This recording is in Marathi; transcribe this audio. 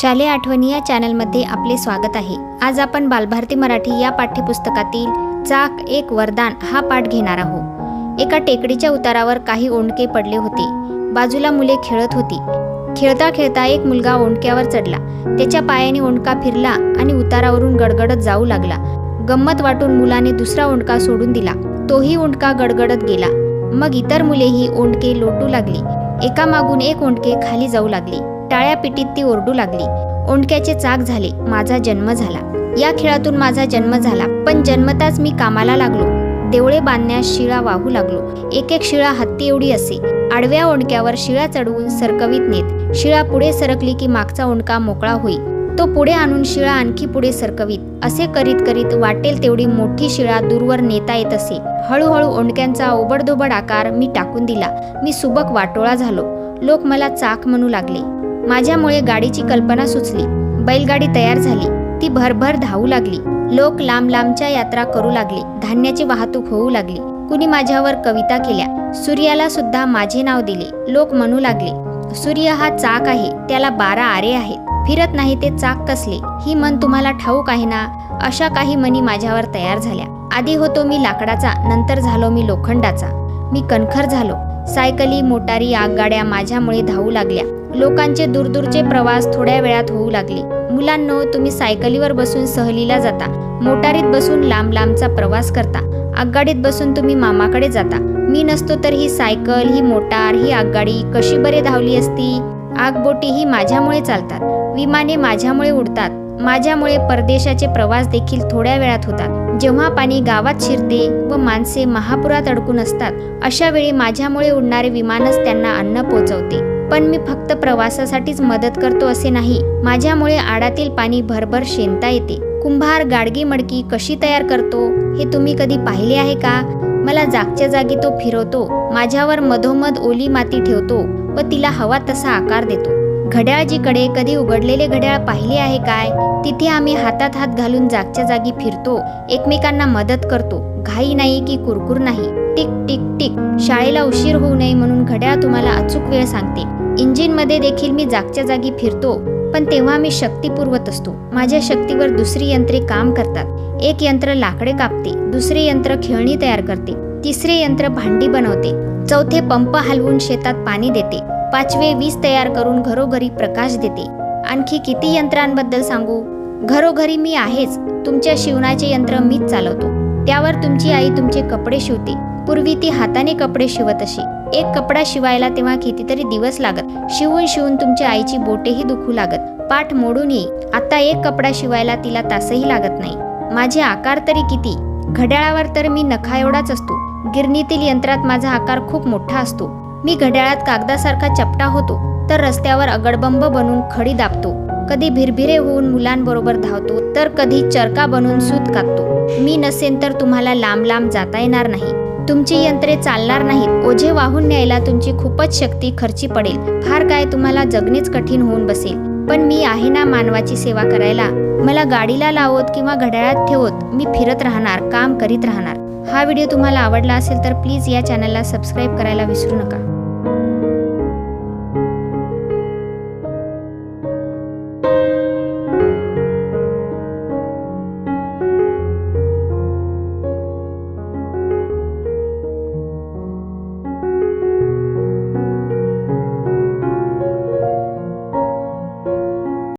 शालेय आठवणी या चॅनलमध्ये आपले स्वागत आहे. आज आपण बालभारती मराठी या पाठ्यपुस्तकातील चाक एक वरदान हा पाठ घेणार आहोत. एका टेकडीच्या उतारावर काही ओंडके पडले होते. बाजूला मुले खेळत होती. खेळता खेळता एक मुलगा ओंडक्यावर चढला. त्याच्या पायाने ओंडका फिरला आणि उतारावरून गडगडत जाऊ लागला. गंमत वाटून मुलाने दुसरा ओंडका सोडून दिला. तोही ओंडका गडगडत गेला. मग इतर मुलेही ओंडके लोटू लागली. एका मागून एक ओंडके खाली जाऊ लागले. टाळ्या पिटीत ती ओरडू लागली. ओंडक्याचे चाक झाले. माझा जन्म झाला. या खेळातून माझा जन्म झाला. पण जन्मताच मी कामाला लागलो. देवळे बांधण्यास शिळा वाहू लागलो. एक एक शिळा हत्ती एवढी असे. आडव्या ओंडक्यावर शिळा चढवून सरकवीत नेत शिळा पुढे सरकली की मागचा ओंडका मोकळा होई. तो पुढे आणून शिळा आणखी पुढे सरकवीत. असे करीत करीत वाटेल तेवढी मोठी शिळा दूरवर नेता येत असे. हळूहळू ओंडक्यांचा ओबडधोबड आकार मी टाकून दिला. मी सुबक वाटोळा झालो. लोक मला चाक म्हणू लागले. माझ्यामुळे गाडीची कल्पना सुचली. बैलगाडी तयार झाली. ती भरभर धावू लागली. लोक लांब लांबच्या यात्रा करू लागले. धान्याची वाहतूक होऊ लागली. कुणी माझ्यावर कविता केल्या. सूर्याला सुद्धा माझे नाव दिले. लोक म्हणू लागले सूर्य हा चाक आहे. त्याला बारा आरे आहेत. फिरत नाही ते चाक कसले? ही मन तुम्हाला ठाऊक आहे ना? अशा काही मनी माझ्यावर तयार झाल्या. आधी होतो मी लाकडाचा नंतर झालो मी लोखंडाचा. मी कणखर झालो. सायकली मोटारी आगगाड्या माझ्यामुळे धावू लागल्या. लोकांचे दूरदूरचे प्रवास थोड्या वेळात होऊ लागले. मुलांनो तुम्ही सायकलीवर बसून सहलीला जाता. मोटारीत बसून लांब लांबचा प्रवास करता. आगगाडीत बसून तुम्ही मामाकडे जाता. मी नसतो तर ही सायकल ही मोटार ही आगगाडी कशी बरे धावली असती? आगबोटी ही माझ्यामुळे चालतात. विमाने माझ्यामुळे उडतात. माझ्यामुळे परदेशाचे प्रवास देखील थोड्या वेळात होतात. जेव्हा पाणी गावात शिरते व माणसे महापुरात अडकून असतात अशा वेळी माझ्यामुळे उडणारे विमानच त्यांना अन्न पोचवते. पण मी फक्त प्रवासासाठीच मदत करतो असे नाही. माझ्यामुळे आडातील पाणी भरभर शेंता येते. कुंभार गाडगी मडकी कशी तयार करतो हे तुम्ही कधी पाहिले आहे का? मला जागच्या जागी तो फिरवतो माझ्यावर मधोमध ओली माती ठेवतो व तिला हवा तसा आकार देतो. घड्याळजीकडे कधी उघडलेले घड्याळ पाहिले आहे काय? तिथे आम्ही हातात हात घालून जागच्या जागी फिरतो एकमेकांना मदत करतो. घाई नाही की कुरकुर नाही. Tick tick tick. शाळेला उशीर होऊ नये म्हणून घड्याळ तुम्हाला अचूक वेळ सांगते. इंजिनमध्ये देखील मी जागच्या जागी फिरतो पण तेव्हा मी शक्ती पुरवत असतो. माझ्या शक्तीवर दुसरी यंत्रे काम करतात. एक यंत्र लाकडे कापते दुसरे यंत्र खेळणी तयार करते तिसरे यंत्र भांडी बनवते चौथे पंप हलवून शेतात पाणी देते पाचवे वीज तयार करून घरोघरी प्रकाश देते. आणखी किती यंत्रांबद्दल सांगू? घरोघरी मी आहेच तुमच्या शिवणाचे यंत्र मीच चालवतो. त्यावर तुमची आई तुमचे कपडे शिवते. पूर्वी ती हाताने कपडे शिवत अशी एक कपडा शिवायला तेव्हा कितीतरी दिवस लागत. शिवून शिवून तुमच्या आईची बोटेही दुखू लागत. पाठ मोडून येई आता एक कपडा शिवायला तिला तासही लागत नाही. माझे आकार तरी किती? घड्याळावर तर मी नखा एवढाच असतो. गिरणीतील यंत्रात माझा आकार खूप मोठा असतो. मी घड्याळात कागदासारखा चपटा होतो तर रस्त्यावर अगडबंब बनून खडी दाबतो. कधी भिरभिरे होऊन मुलांबरोबर धावतो तर कधी चरका बनून सूत कापतो. मी नसेन तर तुम्हाला लांब लांब जाता येणार नाही. तुमची यंत्रे चालणार नाहीत. ओझे वाहून न्यायला तुमची खूपच शक्ती खर्ची पडेल. फार काय तुम्हाला जगणेच कठीण होऊन बसेल. पण मी आहे ना मानवाची सेवा करायला. मला गाडीला लावत किंवा घड्याळात ठेवत मी फिरत राहणार काम करीत राहणार. हा व्हिडिओ तुम्हाला आवडला असेल तर प्लीज या चॅनलला सबस्क्राईब करायला विसरू नका.